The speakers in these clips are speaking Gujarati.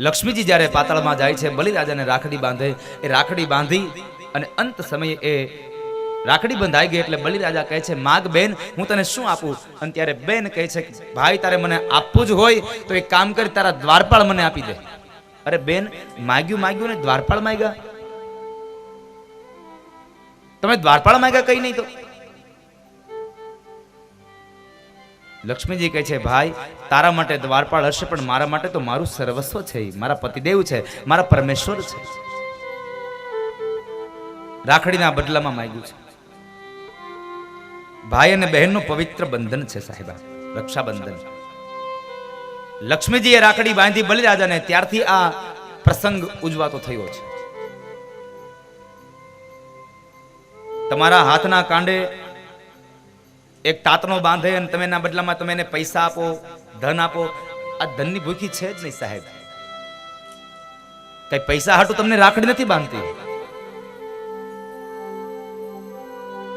લક્ષ્મીજી જ્યારે પાતાળમાં જાય છે, બલિરાજાને રાખડી બાંધે, એ રાખડી બાંધી અને અંત સમયે એ રાખડી બંધાઈ ગઈ એટલે બલિરાજા કહે છે, માગ બેન, હું તને શું આપું? અને ત્યારે બેન કહે છે ભાઈ, તારે મને આપવું જ હોય તો એક કામ કરી, તારા દ્વારપાળ મને આપી દે. અરે બેન, માગ્યું માગ્યું ને દ્વારપાળ માગ્યા તમે દ્વારપાળ માગ્યા કઈ નહીં તો? લક્ષ્મીજી કહે છે, ભાઈ, તારા માટે દ્વારપાળ હશે, પણ મારા માટે તો મારું સર્વસ્વ છે. મારા પતિદેવ છે, મારા પરમેશ્વર છે. રાખડીના બદલામાં માંગ્યું છે. ભાઈ અને બહેનનું પવિત્ર બંધન છે, સાહેબા, રક્ષાબંધન. લક્ષ્મીજીએ રાખડી બાંધી બલિરાજાને ત્યારથી આ પ્રસંગ ઉજવાતો થયો છે. તમારા હાથના કાંડે એક તાતનો બાંધે અને તમે એના બદલામાં તમે એને પૈસા આપો, ધન આપો. આ ધનની ભૂખી છે જ નહીં સાહેબ. કઈ પૈસા હાટું તમને રાખડી નથી બાંધતી.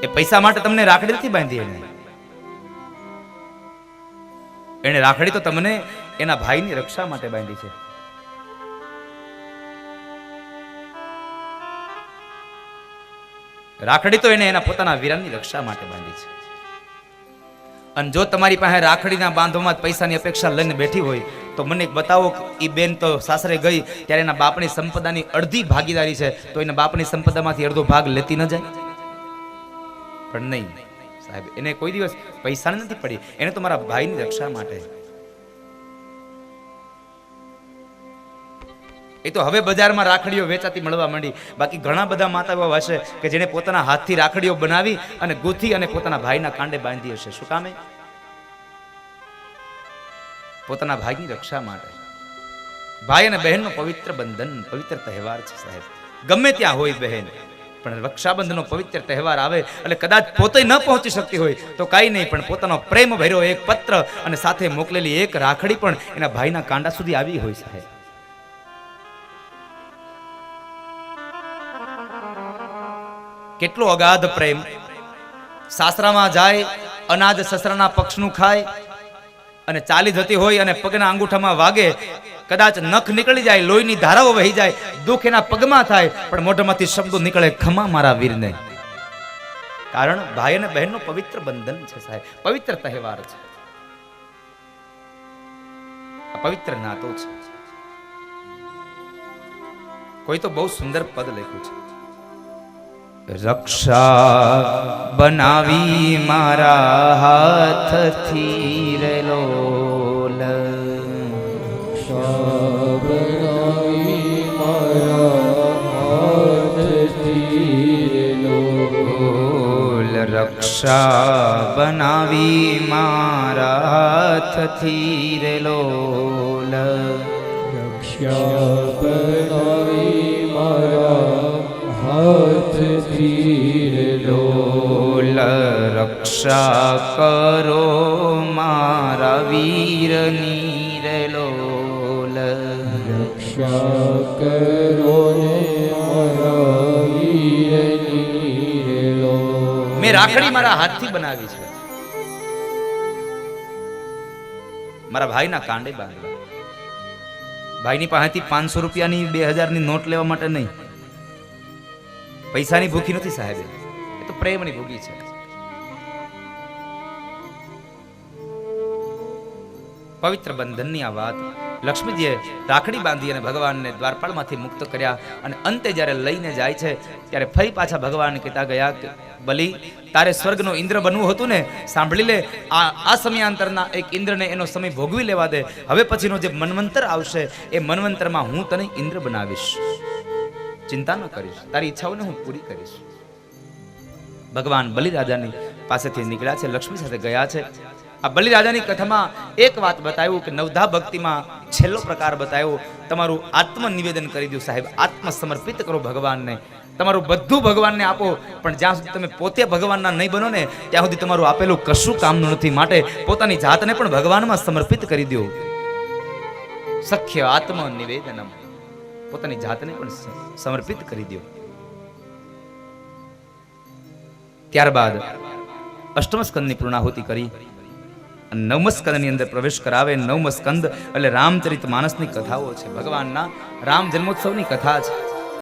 એ પૈસા માટે તમને રાખડી નથી બાંધી એને એને રાખડી તો તમને એના ભાઈની રક્ષા માટે બાંધી છે. રાખડી તો એને એના પોતાના વીરાની રક્ષા માટે બાંધી છે. અને જો તમારી પાસે રાખડીના બાંધવામાં પૈસાની અપેક્ષા લઈને બેઠી હોય, તો મને બતાવો એ બેન તો સાસરે ગઈ, ત્યારે એના બાપની સંપદાની અડધી ભાગીદારી છે, તો એના બાપની સંપદામાંથી અડધો ભાગ લેતી ન જાય? પણ નહીં, સાહેબ, એને કોઈ દિવસ પૈસા નથી પડી. એને તો મારા ભાઈની રક્ષા માટે એ તો હવે બજારમાં રાખડીઓ વેચાતી મળવા માંડી. બાકી ઘણા બધા માતાઓ હશે કે જેણે પોતાના હાથથી રાખડીઓ બનાવી અને ગૂંથી અને પોતાના ભાઈના કાંડે બાંધી હશે. શું કામે પોતાના ભાઈની રક્ષા માટે. ભાઈ અને બહેનનો પવિત્ર બંધન, પવિત્ર તહેવાર છે સાહેબ. ગમે ત્યાં હોય બહેન, પણ રક્ષાબંધનનો પવિત્ર તહેવાર આવે એટલે કદાચ પોતે ન પહોંચી શકતી હોય તો કાંઈ નહીં, પણ પોતાનો પ્રેમ ભર્યો એક પત્ર અને સાથે મોકલેલી એક રાખડી પણ એના ભાઈના કાંડા સુધી આવી હોય સાહેબ. કેટલો અગાધ પ્રેમ. સાસરામાં જાય, અનાજ સસરાના પક્ષનું ખાય, અને ચાલી જતી હોય અને પગના અંગૂઠામાં વાગે, કદાચ નખ નીકળી જાય, લોહીની ધારાઓ વહી જાય, દુઃખ એના પગમાં થાય, પણ મોઢામાંથી શબ્દો નીકળે, ખમા મારા વીરને. કારણ ભાઈ અને બહેનનું પવિત્ર બંધન છે સાહેબ. પવિત્ર તહેવાર છે. પવિત્ર નાતો છે. કોઈ તો બહુ સુંદર પદ લખ્યું છે. રક્ષા બનાવી મારા હાથથી રેલો રક્ષા બનાવી મારા હાથથી રેલો લોલ. રક્ષા કરો મારા વીરની રક્ષા કરો મેં રાખડી મારા હાથથી બનાવી છે. મારા ભાઈના કાંડે બાંધવા. ભાઈની પાસેથી પાંચસો રૂપિયાની બે હજારની નોટ લેવા માટે નહીં. પૈસાની ભૂખી નથી સાહેબ. એ તો પ્રેમની ભૂખી છે. પવિત્ર બંધનની આ વાત લક્ષ્મીજીએ રાખડી બાંધી અને ભગવાનને દ્વારપાળમાંથી મુક્ત કર્યા અને અંતે જ્યારે લઈને જાય છે, ત્યારે ફરી પાછા ભગવાન કહેતા ગયા કે, બલી, તારે સ્વર્ગનો ઇન્દ્ર બનવું હતું ને? સાંભળી લે, આ આ સમયાંતરના એક ઇન્દ્રને એનો સમય ભોગવી લેવા દે. હવે પછીનો જે મનવંતર આવશે, એ મનવંતરમાં હું તને ઇન્દ્ર બનાવીશ. ચિંતા ન કરીશ, તારી ઈચ્છાઓને હું પૂરી કરીશ. ભગવાન બલિરાજાની પાસેથી નીકળ્યા છે, લક્ષ્મી સાથે ગયા છે આ બલિરાજાની કથામાં એક વાત બતાવ્યું કે નવધા ભક્તિમાં છેલ્લો પ્રકાર બતાવ્યો, તમારું આત્મનિવેદન કરી દો સાહેબ, આત્મસમર્પિત કરો ભગવાનને. તમારું બધું ભગવાનને આપો, પણ જ્યાં સુધી તમે પોતે ભગવાનના નહીં બનો ને, ત્યાં સુધી તમારું આપેલું કશું કામનું નથી માટે પોતાની જાતને પણ ભગવાનમાં સમર્પિત કરી દો. સખ્ય આત્મ નિવેદનમ પોતાની જાતને પણ સમર્પિત કરી દો. ત્યારબાદ અષ્ટમ સ્કંદની પૂર્ણાહુતિ કરી. અને નવમ સ્કંદની અંદર પ્રવેશ કરાવે. નવમસ્કંદ એટલે રામચરિત માનસની કથાઓ છે. ભગવાનના રામ જન્મોત્સવની કથા છે.